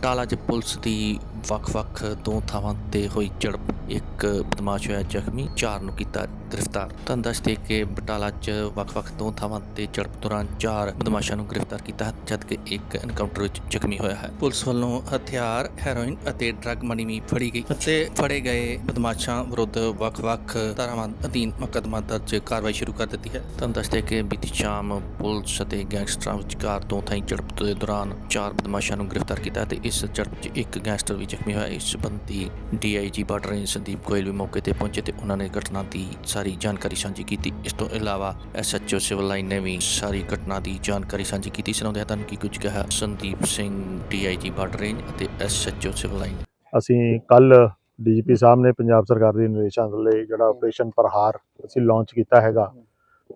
ਬਟਾਲਾ 'ਚ ਪੁਲਿਸ ਦੀ ਵੱਖ-ਵੱਖ ਦੋ ਥਾਵਾਂ ਤੇ ਹੋਈ ਝੜਪ। ਇੱਕ ਬਦਮਾਸ਼ ਹੋਇਆ ਜ਼ਖਮੀ ਚਾਰ ਨੂੰ ਕੀਤਾ ਗ੍ਰਿਫਤਾਰ। ਤੁਹਾਨੂੰ ਦੱਸ ਦੇ ਕਿ ਬਟਾਲਾ 'ਚ ਵੱਖ-ਵੱਖ ਦੋ ਥਾਵਾਂ ਤੇ ਝੜਪ ਦੌਰਾਨ ਚਾਰ ਬਦਮਾਸ਼ਾਂ ਨੂੰ ਗ੍ਰਿਫਤਾਰ ਕੀਤਾ ਹੈ, ਜਦਕਿ ਇੱਕ ਐਨਕਾਊਂਟਰ ਵਿੱਚ ਜ਼ਖਮੀ ਹੋਇਆ ਹੈ। ਪੁਲਿਸ ਵੱਲੋਂ ਹਥਿਆਰ ਹੈਰੋਇਨ ਅਤੇ ਡਰੱਗ ਮਨੀ ਵੀ ਫੜੀ ਗਈ ਅਤੇ ਫੜੇ ਗਏ ਬਦਮਾਸ਼ਾਂ ਵਿਰੁੱਧ ਵੱਖ-ਵੱਖ ਧਾਰਾਵਾਂ ਅਧੀਨ ਮੁਕੱਦਮਾ ਦਰਜ ਕਾਰਵਾਈ ਸ਼ੁਰੂ ਕਰ ਦਿੱਤੀ ਹੈ। ਤੁਹਾਨੂੰ ਦੱਸ ਦੇ ਕਿ ਬੀਤੀ ਸ਼ਾਮ ਪੁਲਿਸ ਅਤੇ ਗੈਂਗਸਟਰਾਂ ਵਿਚਕਾਰ ਦੋ ਥਾਈਂ ਝੜਪ ਦੇ ਦੌਰਾਨ ਚਾਰ ਬਦਮਾਸ਼ਾਂ ਨੂੰ ਗ੍ਰਿਫਤਾਰ ਕੀਤਾ ਤੇ ਇਸ ਝੜਪ 'ਚ ਇੱਕ ਗੈਂਗਸਟਰ ਵੀ ਜ਼ਖਮੀ ਹੋਇਆ ਇਸ ਸੰਬੰਧੀ DIG border range Sandeep Goel ਵੀ ਮੌਕੇ ਤੇ ਪਹੁੰਚੇ ਤੇ ਉਹਨਾਂ ਨੇ ਘਟਨਾ ਦੀ ਸਾਰੀ ਜਾਣਕਾਰੀ ਸਾਂਝੀ ਕੀਤੀ। ਇਸ ਤੋਂ ਇਲਾਵਾ ਐਸਐਚਓ ਸਿਵਲ ਲਾਈਨ ਨੇ ਵੀ ਸਾਰੀ ਘਟਨਾ ਦੀ ਜਾਣਕਾਰੀ ਸਾਂਝੀ ਕੀਤੀ। ਸੁਣਾਉਂਦੇ ਤੁਹਾਨੂੰ ਕੀ ਕੁਝ ਕਿਹਾ Sandeep Singh DIG border range ਅਤੇ ਐਸਐਚਓ ਸਿਵਲ ਲਾਈਨ। ਅਸੀਂ ਕੱਲ ਡੀਜੀਪੀ ਸਾਹਿਬ ਨੇ ਪੰਜਾਬ ਸਰਕਾਰ ਦੇ ਨਿਰਦੇਸ਼ਾਂ ਲਈ ਜਿਹੜਾ ਆਪਰੇਸ਼ਨ ਪ੍ਰਹਾਰ ਅਸੀਂ ਲਾਂਚ ਕੀਤਾ ਹੈਗਾ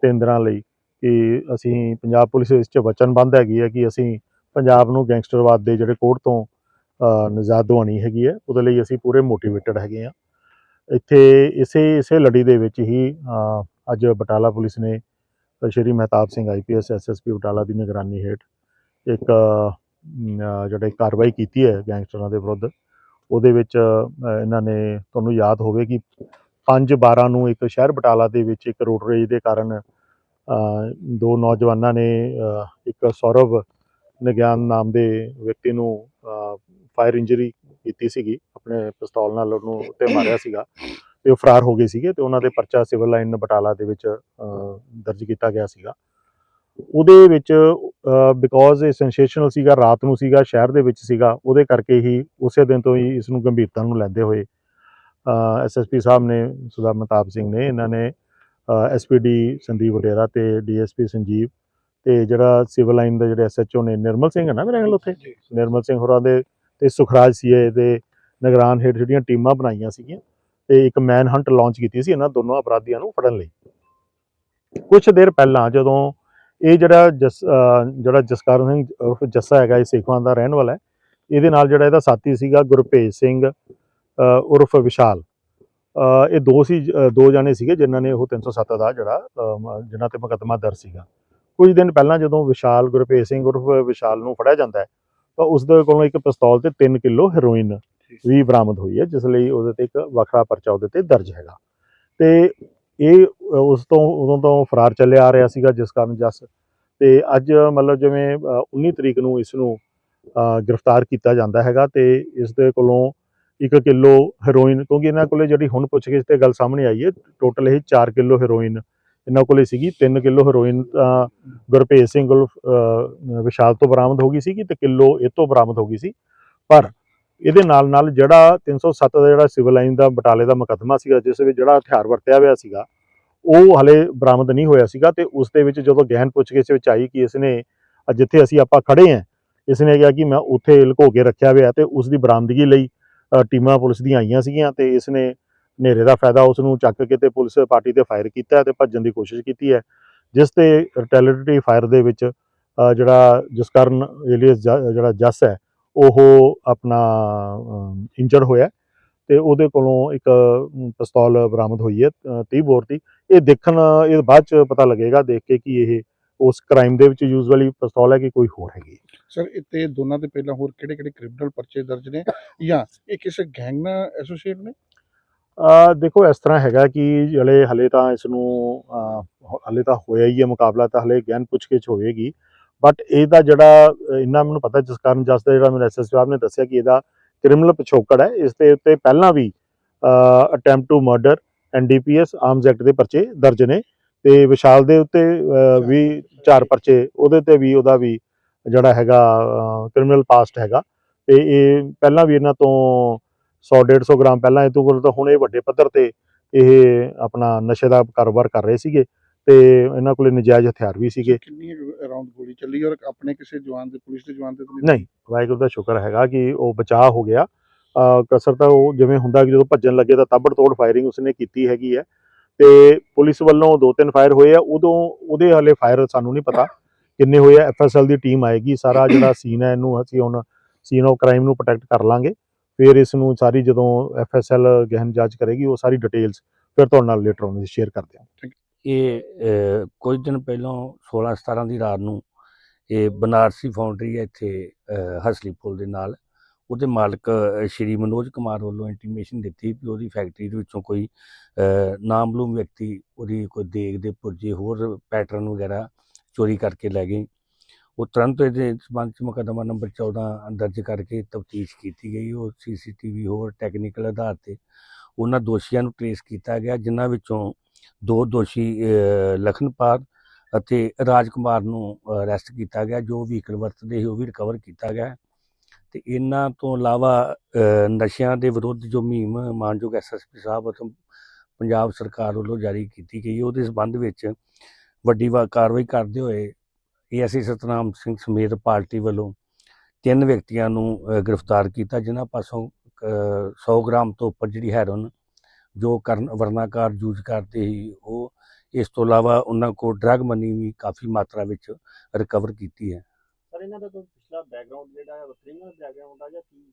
ਤਿੰਨ ਦਿਨਾਂ ਲਈ ਕਿ ਅਸੀਂ ਪੰਜਾਬ ਪੁਲਿਸ ਇਸ 'ਚ ਵਚਨਬੱਧ ਹੈਗੀ ਹੈ ਕਿ ਅਸੀਂ ਪੰਜਾਬ ਨੂੰ ਗੈਂਗਸਟਰਵਾਦ ਦੇ ਜਿਹੜੇ ਕੋੜ ਤੋਂ ਅ, ਨਿਜਾਤ ਦਿਵਾਉਣੀ ਹੈਗੀ ਹੈ। ਉਹਦੇ ਲਈ ਅਸੀਂ ਪੂਰੇ ਮੋਟੀਵੇਟਡ ਹੈਗੇ ਆ ਇੱਥੇ ਇਸੇ ਇਸੇ ਲੜੀ ਦੇ ਵਿੱਚ ਹੀ ਅੱਜ ਬਟਾਲਾ ਪੁਲਿਸ ਨੇ ਸ਼੍ਰੀ ਮਹਿਤਾਬ ਸਿੰਘ ਆਈਪੀਐਸ ਐਸਐਸਪੀ ਬਟਾਲਾ ਦੀ ਨਿਗਰਾਨੀ ਹੇਠ ਇੱਕ ਜਿਹੜੇ ਕਾਰਵਾਈ ਕੀਤੀ ਹੈ ਗੈਂਗਸਟਰਾਂ ਦੇ ਵਿਰੁੱਧ। ਉਹਦੇ ਵਿੱਚ ਇਹਨਾਂ ਨੇ ਤੁਹਾਨੂੰ ਯਾਦ ਹੋਵੇ ਕਿ 5 12 ਨੂੰ ਇੱਕ ਸ਼ਹਿਰ ਬਟਾਲਾ ਦੇ ਵਿੱਚ ਇੱਕ ਰੋਡ ਰੇਜ ਦੇ ਕਾਰਨ ਦੋ ਨੌਜਵਾਨਾਂ ਨੇ ਇੱਕ ਸੌਰਵ ਨਿਗਿਆਨ ਨਾਮ ਦੇ ਵਿਅਕਤੀ ਨੂੰ ਫਾਇਰ ਇੰਜਰੀ ਕੀਤੀ ਸੀਗੀ ਆਪਣੇ ਪਿਸਤੌਲ ਨਾਲ ਉਹਨੂੰ ਉੱਤੇ ਮਾਰਿਆ ਸੀਗਾ ਤੇ ਉਹ ਫਰਾਰ ਹੋ ਗਏ ਸੀਗੇ ਤੇ ਉਹਨਾਂ ਦੇ ਪਰਚਾ ਸਿਵਲ ਲਾਈਨ ਬਟਾਲਾ ਦੇ ਵਿੱਚ ਦਰਜ ਕੀਤਾ ਗਿਆ ਸੀਗਾ। ਉਹਦੇ ਵਿੱਚ ਬਿਕੋਜ਼ ਇਹ ਸੈਂਸੇਸ਼ਨਲ ਸੀਗਾ ਰਾਤ ਨੂੰ ਸੀਗਾ ਸ਼ਹਿਰ ਦੇ ਵਿੱਚ ਸੀਗਾ ਉਹਦੇ ਕਰਕੇ ਹੀ ਉਸੇ ਦਿਨ ਤੋਂ ਹੀ ਇਸ ਨੂੰ ਗੰਭੀਰਤਾ ਨੂੰ ਲੈਂਦੇ ਹੋਏ ਐਸਐਸਪੀ ਸਾਹਿਬ ਨੇ ਸੁਦਾ ਮਤਾਬ ਸਿੰਘ ਨੇ ਇਹਨਾਂ ਨੇ ਐਸਪੀਡੀ ਸੰਦੀਪ ਵਡੇਰਾ ਤੇ ਡੀਐਸਪੀ ਸੰਜੀਵ ਤੇ ਜਿਹੜਾ ਸਿਵਲ ਲਾਈਨ ਦਾ ਜਿਹੜੇ ਐਸਐਚਓ ਨੇ ਨਿਰਮਲ ਸਿੰਘ ਹੈ ਨਾ ਮੇਰੇ ਖਿਆਲ ਉੱਥੇ? ਨਿਰਮਲ ਸਿੰਘ ਹੋਰਾਂ ਦੇ ਤੇ ਸੁਖਰਾਜ ਸੀਏ ਦੇ ਨਿਗਰਾਨ ਹੇਠ ਜਿਹੜੀਆਂ ਟੀਮਾਂ ਬਣਾਈਆਂ ਸੀਗੀਆਂ ਤੇ ਇੱਕ ਮੈਨ ਹੰਟ ਲਾਂਚ ਕੀਤੀ ਸੀ ਇਹਨਾਂ ਦੋਨੋਂ ਅਪਰਾਧੀਆਂ ਨੂੰ ਫੜਨ ਲਈ। ਕੁਝ ਦੇਰ ਪਹਿਲਾਂ ਜਦੋਂ ਇਹ ਜਿਹੜਾ ਜਸ ਜਿਹੜਾ ਜਸਕਰਨ ਸਿੰਘ ਉਰਫ ਜੱਸਾ ਹੈਗਾ ਇਹ ਸੇਖਵਾਂ ਦਾ ਰਹਿਣ ਵਾਲਾ ਹੈ ਇਹਦੇ ਨਾਲ ਜਿਹੜਾ ਇਹਦਾ ਸਾਥੀ ਸੀਗਾ ਗੁਰਭੇਜ ਸਿੰਘ ਅਹ ਉਰਫ ਵਿਸ਼ਾਲ। ਇਹ ਦੋ ਸੀ ਦੋ ਜਾਣੇ ਸੀਗੇ ਜਿਨ੍ਹਾਂ ਨੇ ਉਹ 307 ਦਾ ਜਿਹੜਾ ਅਹ, ਜਿਨ੍ਹਾਂ ਤੇ ਮੁਕੱਦਮਾ ਦਰਜ ਸੀਗਾ। ਕੁਝ ਦਿਨ ਪਹਿਲਾਂ ਜਦੋਂ ਵਿਸ਼ਾਲ ਗੁਰਭੇਜ ਸਿੰਘ ਉਰਫ ਵਿਸ਼ਾਲ ਨੂੰ ਫੜਿਆ ਜਾਂਦਾ ਹੈ ਤਾਂ ਉਸ ਦੇ ਕੋਲੋਂ ਇੱਕ ਪਿਸਤੌਲ ਤੇ 3 ਕਿਲੋ ਹੈਰੋਇਨ ਵੀ ਬਰਾਮਦ ਹੋਈ ਹੈ ਜਿਸ ਲਈ ਉਹਦੇ ਤੇ ਇੱਕ ਵੱਖਰਾ ਪਰਚਾ ਉਹਦੇ ਤੇ ਦਰਜ ਹੈਗਾ। ਤੇ ਇਹ ਉਸ ਤੋਂ ਉਦੋਂ ਤੋਂ ਫਰਾਰ ਚੱਲਿਆ ਆ ਰਿਹਾ ਸੀਗਾ ਜਿਸ ਕਾਰਨ ਜਸ ਤੇ ਅੱਜ ਮਤਲਬ ਜਿਵੇਂ ਅ, 19 ਤਰੀਕ ਨੂੰ ਇਸ ਨੂੰ ਗ੍ਰਿਫਤਾਰ ਕੀਤਾ ਜਾਂਦਾ ਹੈਗਾ ਤੇ ਇਸ ਦੇ ਕੋਲੋਂ 1 ਕਿਲੋ ਹੈਰੋਇਨ ਕਿਉਂਕਿ ਇਹਨਾਂ ਕੋਲੇ ਜਿਹੜੀ ਹੁਣ ਪੁੱਛਗਿੱਛ ਤੇ ਗੱਲ ਸਾਹਮਣੇ ਆਈ ਹੈ ਟੋਟਲ ਇਹ 4 ਕਿਲੋ ਹੈਰੋਇਨ ਇਹਨਾਂ ਕੋਲੇ ਸੀਗੀ। 3 ਕਿਲੋ ਹੈਰੋਇਨ ਤਾਂ ਗੁਰਭੇਜ ਸਿੰਘ ਵਿਸ਼ਾਲ ਤੋਂ ਬਰਾਮਦ ਹੋ ਗਈ ਸੀਗੀ ਤੇ ਕਿਲੋ ਇਹ ਤੋਂ ਬਰਾਮਦ ਹੋ ਗਈ ਸੀ। ਪਰ ਇਹਦੇ ਨਾਲ ਨਾਲ ਜਿਹੜਾ 307 ਦਾ ਜਿਹੜਾ ਸਿਵਲ ਲਾਈਨ ਦਾ ਬਟਾਲੇ ਦਾ ਮੁਕੱਦਮਾ ਸੀਗਾ, ਜਿਸ ਵਿੱਚ ਜਿਹੜਾ ਹਥਿਆਰ ਵਰਤਿਆ ਹੋਇਆ ਸੀਗਾ, ਉਹ ਹਲੇ ਬਰਾਮਦ ਨਹੀਂ ਹੋਇਆ ਸੀਗਾ ਤੇ ਉਸ ਦੇ ਵਿੱਚ ਜਦੋਂ ਗਹਿਨ ਪੁੱਛਗਿੱਛ ਵਿੱਚ ਆਈ ਕਿ ਇਸ ਨੇ ਜਿੱਥੇ ਅਸੀਂ ਆਪਾਂ ਖੜੇ ਆਂ ਇਸਨੇ ਕਿਹਾ ਕਿ ਮੈਂ ਉੱਥੇ ਲੁਕੋ ਕੇ ਰੱਖਿਆ ਹੋਇਆ ਤੇ ਉਸ ਦੀ ਬਰਾਮਦਗੀ ਲਈ ਟੀਮਾਂ ਪੁਲਿਸ ਦੀਆਂ ਆਈਆਂ ਸੀਗੀਆਂ ਤੇ ਇਸਨੇ ਹਨੇਰੇ ਦਾ ਫਾਇਦਾ ਉਸ ਨੂੰ ਚੱਕ ਕੇ ਤੇ ਪੁਲਿਸ ਪਾਰਟੀ ਤੇ ਫਾਇਰ ਕੀਤਾ ਤੇ ਭੱਜਣ ਦੀ ਕੋਸ਼ਿਸ਼ ਕੀਤੀ ਹੈ ਜਿਸ ਤੇ ਰਿਟੈਲੀਟਰੀ ਫਾਇਰ ਦੇ ਵਿੱਚ ਜਿਹੜਾ ਜਿਸ ਕਾਰਨ ਏਲੀਅਸ ਜਿਹੜਾ ਜੱਸ ਹੈ ਉਹ ਆਪਣਾ ਇੰਜਰਡ ਹੋਇਆ ਤੇ ਉਹਦੇ ਕੋਲੋਂ ਇੱਕ ਪਿਸਤੌਲ ਬਰਾਮਦ ਹੋਈ ਹੈ ਅ, 30 ਬੋਰ ਦੀ। ਇਹ ਦੇਖਣ ਇਹ ਬਾਅਦ ਚ ਪਤਾ ਲੱਗੇਗਾ ਦੇਖ ਕੇ ਕਿ ਇਹ ਉਸ ਕ੍ਰਾਈਮ ਦੇ ਵਿੱਚ ਯੂਜ਼ ਵਾਲੀ ਪਿਸਤੌਲ ਹੈ ਕਿ ਕੋਈ ਹੋਰ ਹੈਗੀ ਸਰ ਇੱਥੇ ਦੋਨਾਂ ਦੇ ਪਹਿਲਾਂ ਹੋਰ ਕਿਹੜੇ ਕਿਹੜੇ ਕ੍ਰਿਮੀਨਲ ਪਰਚੇ ਦਰਜ ਨੇ ਜਾਂ ਇਹ ਕਿਸੇ ਗੈਂਗ ਨਾਲ ਐਸੋਸੀਏਟ ਨੇ? ਅ ਦੇਖੋ ਇਸ ਤਰ੍ਹਾਂ ਹੈਗਾ ਕਿ ਜਿਹੜੇ ਹਲੇ ਤਾਂ ਇਸ ਨੂੰ ਅ, ਹਲੇ ਤਾਂ ਹੋਇਆ ਹੀ ਹੈ ਮੁਕਾਬਲਾ ਤਾਂ ਹਲੇ ਗਿਆਨ ਪੁੱਛਗਿੱਛ ਹੋਵੇਗੀ। ਬਟ ਇਹਦਾ ਜਿਹੜਾ ਇੰਨਾ ਮੈਨੂੰ ਪਤਾ ਜਿਸ ਕਾਰਨ ਜਸ ਦਾ ਜਿਹੜਾ ਮੈਨੂੰ ਐਸਐਸ ਸਾਹਿਬ ਨੇ ਦੱਸਿਆ ਕਿ ਇਹਦਾ ਕ੍ਰਿਮੀਨਲ ਪਿਛੋਕੜ ਹੈ ਇਸ ਦੇ ਉੱਤੇ ਪਹਿਲਾਂ ਵੀ attempt to murder NDPS arms act ਦੇ ਪਰਚੇ ਦਰਜ ਨੇ ਤੇ ਵਿਸ਼ਾਲ ਦੇ ਉੱਤੇ ਵੀ ਚਾਰ ਪਰਚੇ ਉਹਦੇ ਤੇ ਵੀ ਉਹਦਾ ਵੀ ਜਿਹੜਾ ਹੈਗਾ ਕ੍ਰਿਮੀਨਲ ਪਾਸਟ ਹੈਗਾ ਤੇ ਇਹ ਪਹਿਲਾਂ ਵੀ ਇਹਨਾਂ ਤੋਂ 100 150 ਗ੍ਰਾਮ ਪਹਿਲਾਂ ਇਹ ਤੋਂ ਕੋਲ ਤਾਂ ਹੁਣ ਇਹ ਵੱਡੇ ਪੱਧਰ ਤੇ ਇਹ ਆਪਣਾ ਨਸ਼ੇ ਦਾ ਕਾਰੋਬਾਰ ਕਰ ਰਹੇ ਸੀਗੇ ਤੇ ਇਹਨਾਂ ਕੋਲੇ ਨਜਾਇਜ਼ ਹਥਿਆਰ ਵੀ ਸੀਗੇ। ਕਿੰਨੀ ਅਰਾਊਂਡ ਗੋਲੀ ਚੱਲੀ ਔਰ ਆਪਣੇ ਕਿਸੇ ਜਵਾਨ ਦੇ ਪੁਲਿਸ ਦੇ ਜਵਾਨ ਦੇ ਤਾਂ ਨਹੀਂ ਵਾਹਿਗੁਰੂ ਦਾ ਸ਼ੁਕਰ ਹੈਗਾ ਕਿ ਉਹ ਬਚਾਅ ਹੋ ਗਿਆ। ਕਸਰ ਤਾਂ ਉਹ ਜਿਵੇਂ ਹੁੰਦਾ ਕਿ ਜਦੋਂ ਭੱਜਣ ਲੱਗੇ ਤਾਂ ਤਾਬੜ ਤੋੜ ਫਾਇਰਿੰਗ ਉਸਨੇ ਕੀਤੀ ਹੈਗੀ ਹੈ ਤੇ ਪੁਲਿਸ ਵੱਲੋਂ ਦੋ ਤਿੰਨ ਫਾਇਰ ਹੋਏ ਆ ਉਦੋਂ ਉਹਦੇ ਹਲੇ ਫਾਇਰ ਸਾਨੂੰ ਨਹੀਂ ਪਤਾ ਕਿੰਨੇ ਹੋਏ ਆ ਐਫਐਸਐਲ ਦੀ ਟੀਮ ਆਏਗੀ ਸਾਰਾ ਜਿਹੜਾ ਸੀਨ ਹੈ ਇਹਨੂੰ ਅਸੀਂ ਹੁਣ ਸੀਨ ਆਫ ਕ੍ਰਾਈਮ ਨੂੰ ਪ੍ਰੋਟੈਕਟ ਕਰ ਲਾਂਗੇ। ਫਿਰ ਇਸ ਨੂੰ ਸਾਰੀ ਜਦੋਂ ਐਫਐਸਐਲ ਗਹਿਨ ਜਾਂਚ ਕਰੇਗੀ, ਉਹ ਸਾਰੀ ਡਿਟੇਲਸ ਫਿਰ ਤੁਹਾਡੇ ਨਾਲ ਲੇਟਰ on ਸ਼ੇਅਰ ਕਰਦੇ ਹਾਂ। ਇਹ ਕੁਝ ਦਿਨ ਪਹਿਲਾਂ 16 17 ਦੀ ਰਾਤ ਨੂੰ ਇਹ ਬਨਾਰਸੀ ਫਾਊਂਡਰੀ ਹੈ ਇੱਥੇ ਹਸਲੀ ਪੁਲ ਦੇ ਨਾਲ। ਉਹਦੇ ਮਾਲਕ ਸ਼੍ਰੀ ਮਨੋਜ ਕੁਮਾਰ ਵੱਲੋਂ ਇੰਟੀਮੇਸ਼ਨ ਦਿੱਤੀ ਵੀ ਉਹਦੀ ਫੈਕਟਰੀ ਦੇ ਵਿੱਚੋਂ ਕੋਈ ਨਾਮਲੂਮ ਵਿਅਕਤੀ ਉਹਦੀ ਕੋਈ ਦੇਗ ਦੇ ਪੁਰਜੇ ਹੋਰ ਪੈਟਰਨ ਵਗੈਰਾ ਚੋਰੀ ਕਰਕੇ ਲੈ ਗਏ। ਉਹ ਤੁਰੰਤ ਇਹਦੇ ਸਬੰਧ ਚ ਮੁਕੱਦਮਾ ਨੰਬਰ 14 ਦਰਜ ਕਰਕੇ ਤਫਤੀਸ਼ ਕੀਤੀ ਗਈ ਉਹ ਸੀਸੀਟੀਵੀ ਹੋਰ ਟੈਕਨੀਕਲ ਆਧਾਰ ਤੇ ਉਹਨਾਂ ਦੋਸ਼ੀਆਂ ਨੂੰ ਟ੍ਰੇਸ ਕੀਤਾ ਗਿਆ ਜਿਨ੍ਹਾਂ ਵਿੱਚੋਂ ਦੋ ਦੋਸ਼ੀ ਅ, ਲਖਨਪਾਲ ਅਤੇ ਰਾਜਕੁਮਾਰ ਨੂੰ ਅਰੈਸਟ ਕੀਤਾ ਗਿਆ ਜੋ ਵਹੀਕਲ ਵਰਤਦੇ ਸੀ ਉਹ ਵੀ ਰਿਕਵਰ ਕੀਤਾ ਗਿਆ। ਤੇ ਇਹਨਾਂ ਤੋਂ ਇਲਾਵਾ ਨਸ਼ਿਆਂ ਦੇ ਵਿਰੁੱਧ ਜੋ ਮੁਹਿੰਮ ਮਾਨਯੋਗ ਐਸਐਸਪੀ ਸਾਹਿਬ ਅਤੇ ਪੰਜਾਬ ਸਰਕਾਰ ਵੱਲੋਂ ਜਾਰੀ ਕੀਤੀ ਗਈ ਉਹਦੇ ਸਬੰਧ ਵਿੱਚ ਵੱਡੀ ਵਾ ਕਾਰਵਾਈ ਕਰਦੇ ਹੋਏ ਏਐਸਆਈ ਸਤਨਾਮ ਸਿੰਘ ਸਮੇਤ ਪਾਰਟੀ ਵੱਲੋਂ ਤਿੰਨ ਵਿਅਕਤੀਆਂ ਨੂੰ ਗ੍ਰਿਫਤਾਰ ਕੀਤਾ ਜਿਨ੍ਹਾਂ ਪਾਸੋਂ ਅ, 100 ਗ੍ਰਾਮ ਤੋਂ ਉੱਪਰ ਜਿਹੜੀ ਹੈਰੋਨ ਜੋ ਕਰਨ ਵਰਨਾਕਾਰ ਯੂਜ਼ ਕਰਦੇ ਸੀ ਉਹ ਇਸ ਤੋਂ ਇਲਾਵਾ ਉਹਨਾਂ ਕੋਲ ਡਰੱਗ ਮਨੀ ਵੀ ਕਾਫੀ ਮਾਤਰਾ ਵਿੱਚ ਰਿਕਵਰ ਕੀਤੀ ਹੈ। ਸਰ ਇਹਨਾਂ ਦਾ ਕੋਈ ਪਿਛਲਾ ਬੈਕਗ੍ਰਾਉਂਡ ਜਿਹੜਾ ਹੈ ਕ੍ਰਿਮੀਨਲ ਬੈਕਗ੍ਰਾਉਂਡ ਆ ਜਾਂ ਕੀ?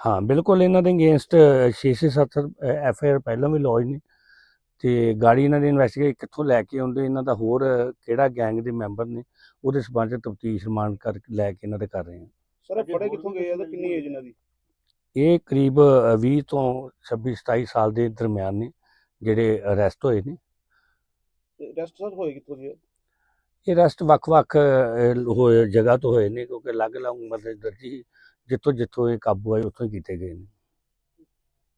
ਹਾਂ ਬਿਲਕੁਲ ਇਹਨਾਂ ਦੇ ਅਗੇਂਸਟ 670 ਐਫ ਆਈ ਆਰ ਪਹਿਲਾਂ ਵੀ ਲੌਜ ਨੇ ਤੇ ਗਾੜੀ ਇਹਨਾਂ ਦੀ ਇਨਵੈਸਟੀਗੇਟ ਕਿੱਥੋਂ ਲੈ ਕੇ ਆਉਂਦੇ ਇਹਨਾਂ ਦਾ ਹੋਰ ਕਿਹੜਾ ਗੈਂਗ ਦੇ ਮੈਂਬਰ ਨੇ ਉਹਦੇ ਸਬੰਧ ਚ ਤਫਤੀਸ਼ ਰਿਮਾਂਡ ਕਰ ਲੈ ਕੇ ਇਹਨਾਂ ਦੇ ਕਰ ਰਹੇ ਹਾਂ। ਸਰ ਫੜੇ ਕਿੱਥੋਂ ਗਏ ਆ ਤੇ ਕਿੰਨੀ ਏਜ ਇਹਨਾਂ ਦੀ? ਇਹ ਕਰੀਬ ਅ, 20 ਤੋਂ 26 27 ਸਾਲ ਦੇ ਦਰਮਿਆਨ ਨੇ ਜਿਹੜੇ ਅਰੈਸਟ ਹੋਏ ਨੇ। ਰੈਸਟ ਸਰ ਹੋਏ ਕਿੱਥੋਂ ਸੀ ਇਹ? ਅਰੈਸਟ ਵੱਖ-ਵੱਖ ਹੋਏ ਜਗ੍ਹਾ ਤੋਂ ਹੋਏ ਨੇ ਕਿਉਂਕਿ ਅਲੱਗ-ਅਲੱਗ ਉਮਰ ਦੇ ਦਰਜੀ ਜਿੱਥੋਂ ਜਿੱਥੋਂ ਇਹ ਕਾਬੂ ਆਏ ਉੱਥੋਂ ਹੀ ਕੀਤੇ ਗਏ ਨੇ।